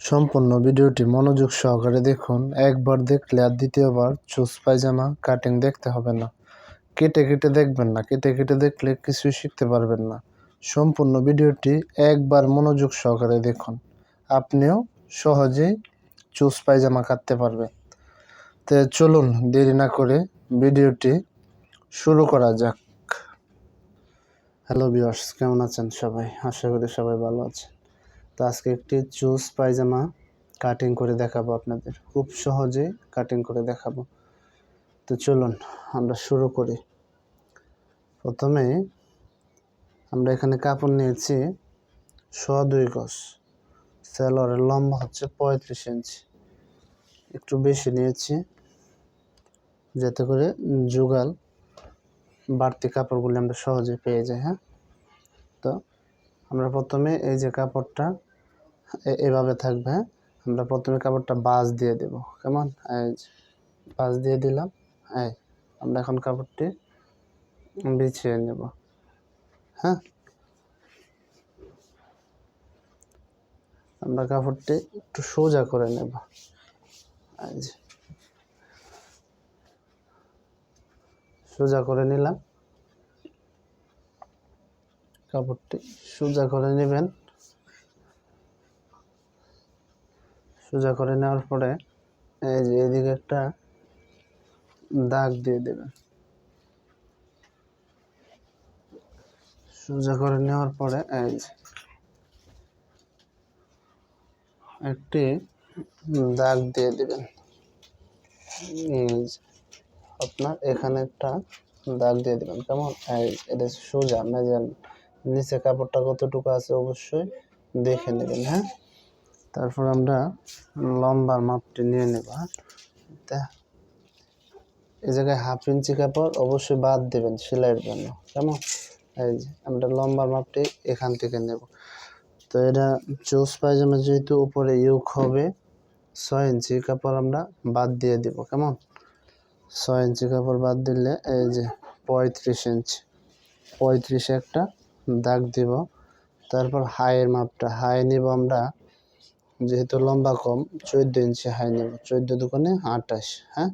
সম্পূর্ণ ভিডিওটি মনোযোগ সহকারে দেখুন। একবার দেখলে আর দ্বিতীয়বার চুজ পায়জামা কাটিং দেখতে হবে না। কেটে কেটে দেখবেন না, কেটে কেটে দেখলে কিছুই শিখতে পারবেন না। সম্পূর্ণ ভিডিওটি একবার মনোযোগ সহকারে দেখুন। আপনিও সহজেই চুজ পায়জামা কাটতে পারবেন। তো চলুন দেরি না করে ভিডিওটি শুরু করা যাক। হ্যালো বিয়ার্স কেমন আছেন সবাই? আশা করি সবাই ভালো আছেন। তো আজকে একটি চুজ পায়জামা কাটিং করে দেখাবো আপনাদের। খুব সহজে কাটিং করে দেখাবো। তো চলুন, আমরা শুরু করি। প্রথমে আমরা এখানে কাপড় নিয়েছি শ দুই গজ। সেলোয়ারের লম্বা হচ্ছে পঁয়ত্রিশ ইঞ্চি। একটু বেশি নিয়েছি, যাতে করে যুগাল বাড়তি কাপড়গুলি আমরা সহজে পেয়ে যাই হ্যাঁ? তো আমরা প্রথমে এই যে কাপড়টা এভাবে থাকবে হ্যাঁ? আমরা প্রথমে কাপড়টা বাজ দিয়ে দেব, কেমন? এই বাজ দিয়ে দিলাম, এই, আমরা এখন কাপড়টি বিছিয়ে নেব হ্যাঁ? আমরা কাপড়টি একটু সোজা করে নেব সোজা করে নিলাম, কাপড়টি সোজা করে নেবেন। সোজা করে নেওয়ার পরে এই যে এদিকে একটা দাগ দিয়ে দেবেন সোজা করে নেওয়ার পরে এই যে একটি দাগ দিয়ে দেবেন। আপনার এখানে একটা দাগ দিয়ে দেবেন। কেমন? এটা সোজা, মেজার নিচে কাপড়টা কতটুকু আছে অবশ্যই দেখে নেবেন হ্যাঁ? তারপর আমরা লম্বার মাপটি নিয়ে নেব হ্যাঁ? এই জায়গায় হাফ ইঞ্চি কাপড় অবশ্যই বাদ দেবেন সেলাইয়ের জন্য, কেমন? এই যে আমরা লম্বার মাপটি এখান থেকে নেব। তো এটা চোস পায়জামা যেহেতু উপরে ইউক হবে, ছয় ইঞ্চি কাপড় আমরা বাদ দিয়ে দিব, কেমন? ছয় ইঞ্চি কাপড় বাদ দিলে এই যে পঁয়ত্রিশ ইঞ্চি, পঁয়ত্রিশে একটা দাগ দিব। তারপর হাইয়ের মাপটা, হাই নিব আমরা যেহেতু লম্বা কম, চোদ্দ ইঞ্চি হাই নেব। চোদ্দ দোকানে আঠাশ হ্যাঁ?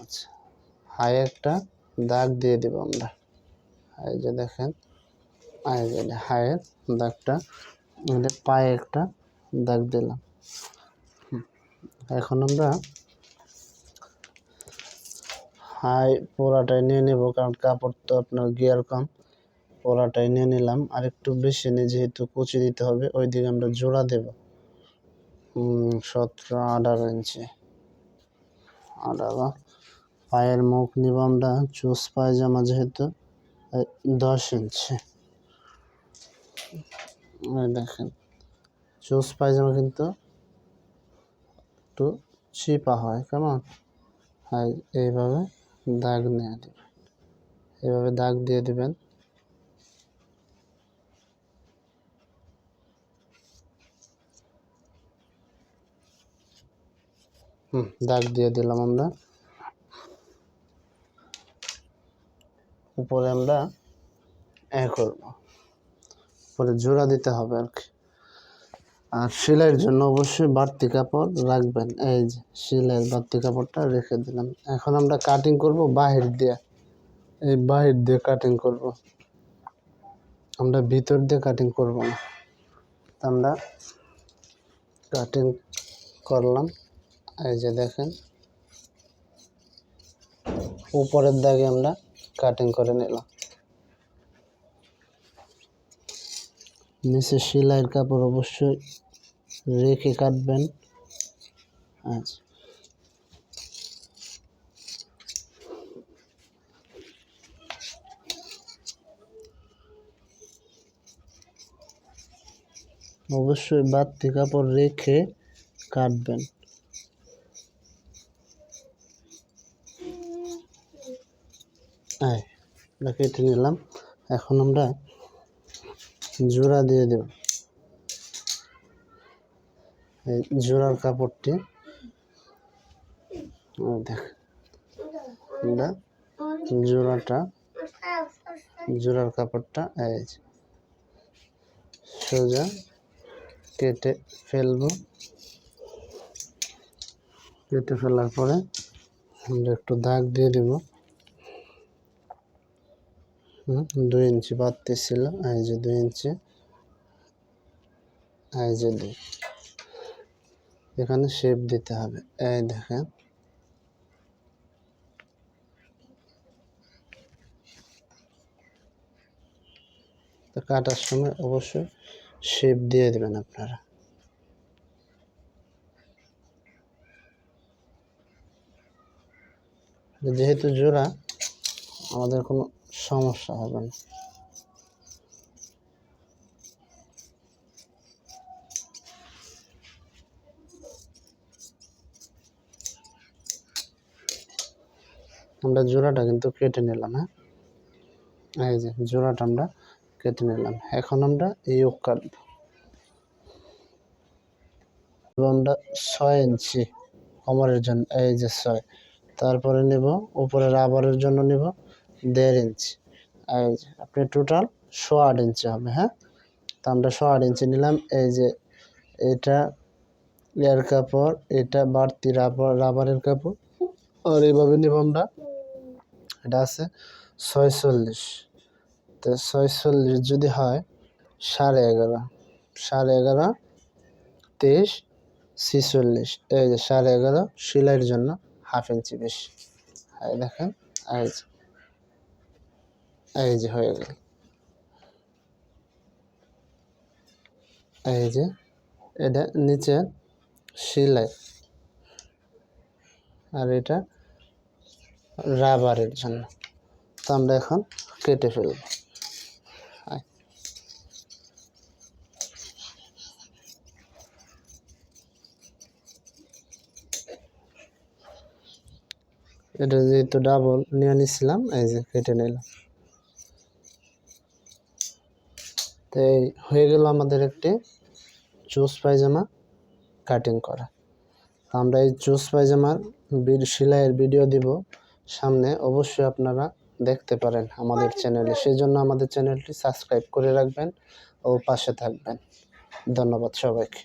আচ্ছা হাই একটা দাগ দিয়ে দেব আমরা। এই যে দেখেন, এই যে হাইয়ের দাগটা পায়ে একটা দাগ দিলাম। এখন আমরা হাই পোড়াটাই নিয়ে নেব, কারণ কাপড় তো আপনার গিয়ার কম, পোড়াটাই নিয়ে নিলাম। আর একটু বেশি নিয়ে যেহেতু কুচি দিতে হবে ওই দিকে আমরা জোড়া দেব। সতেরো আঠারো ইঞ্চি। আঠারো। পায়ের মুখ নিব আমরা পায়জামা যেহেতু দশ ইঞ্চি। দেখেন, চুস পায়জামা কিন্তু একটু চিপা হয়, কেমন? আর এইভাবে দাগ নিয়ে দেবেন এইভাবে দাগ দিয়ে দিবেন। হুম, দাগ দিয়ে দিলাম আমরা। উপরে আমরা এ করব। উপরে জোড়া দিতে হবে আর কি। আর সেলাইয়ের জন্য অবশ্যই বাড়তি কাপড় রাখবেন। এই যে সেলাইয়ের বাড়তি কাপড়টা রেখে দিলাম। এখন আমরা কাটিং করব বাহির দিয়ে। এই বাহির দিয়ে কাটিং করব। আমরা ভিতর দিয়ে কাটিং করব না। আমরা কাটিং করলাম। এই যে দেখেন, উপরের দাগে আমরা কাটিং করে নিলাম। নিচে সেলাইয়ের কাপড় অবশ্যই রেখে কাটবেন। আচ্ছা। অবশ্যই বাড়তি কাপড় রেখে কাটবেন। এই আমরা কেটে নিলাম। এখন আমরা জোড়া দিয়ে দেব। এই জোড়ার কাপড়টি। দেখ, আমরা জোড়াটা, জোড়ার কাপড়টা, এই সোজা কেটে ফেলব। কেটে ফেলার পরে আমরা একটু দাগ দিয়ে দেব। দুই ইঞ্চি বাড়তি ছিল, এই যে দুই ইঞ্চি, এই যে দুই। এখানে শেপ দিতে হবে, এই দেখেন। তো কাটার সময় অবশ্যই শেপ দিয়ে দেবেন আপনারা। যেহেতু জোড়া আমাদের কোনো সমস্যা হবে না। আমরা জোড়াটা কিন্তু কেটে নিলাম হ্যাঁ? এই যে, জোড়াটা আমরা কেটে নিলাম। এখন আমরা ইয়োগ কাটব আমরা ছয় ইঞ্চি কোমরের জন্য এই যে ছয়। তারপরে নেব, উপরের রাবারের জন্য নেব। দেড় ইঞ্চি যে আপনি টোটাল শো আট ইঞ্চি হবে হ্যাঁ? তো আমরা শো আট ইঞ্চি নিলাম। এই যে এটা এর কাপড়, এটা বাড়তি রাবার রাবারের কাপড়। আর এইভাবে নেব আমরা। এটা আছে ছয়চল্লিশ। তো ছয়চল্লিশ যদি হয়, সাড়ে এগারো। সাড়ে এগারো, তেইশ, ছিচল্লিশ। এই যে সাড়ে এগারো, সেলাইয়ের জন্য হাফ ইঞ্চি বেশি। দেখেন যে এই যে হয়ে গেল। এই যে এটা নিচে সেলাই। আর এটা রাবারের জন্য। তো আমরা এখন কেটে ফেলব। এটা যেহেতু ডাবল নিয়ে নিছিলাম, এই যে কেটে নিলাম। তো এই হয়ে গেল আমাদের একটি জুস পায়জামা কাটিং করা। আমরা এই জুস পায়জামার সেলাইয়ের ভিডিও দিব। সামনে অবশ্যই আপনারা দেখতে পারেন আমাদের চ্যানেলে। সেই জন্য আমাদের চ্যানেলটি সাবস্ক্রাইব করে রাখবেন ও পাশে থাকবেন। ধন্যবাদ সবাইকে।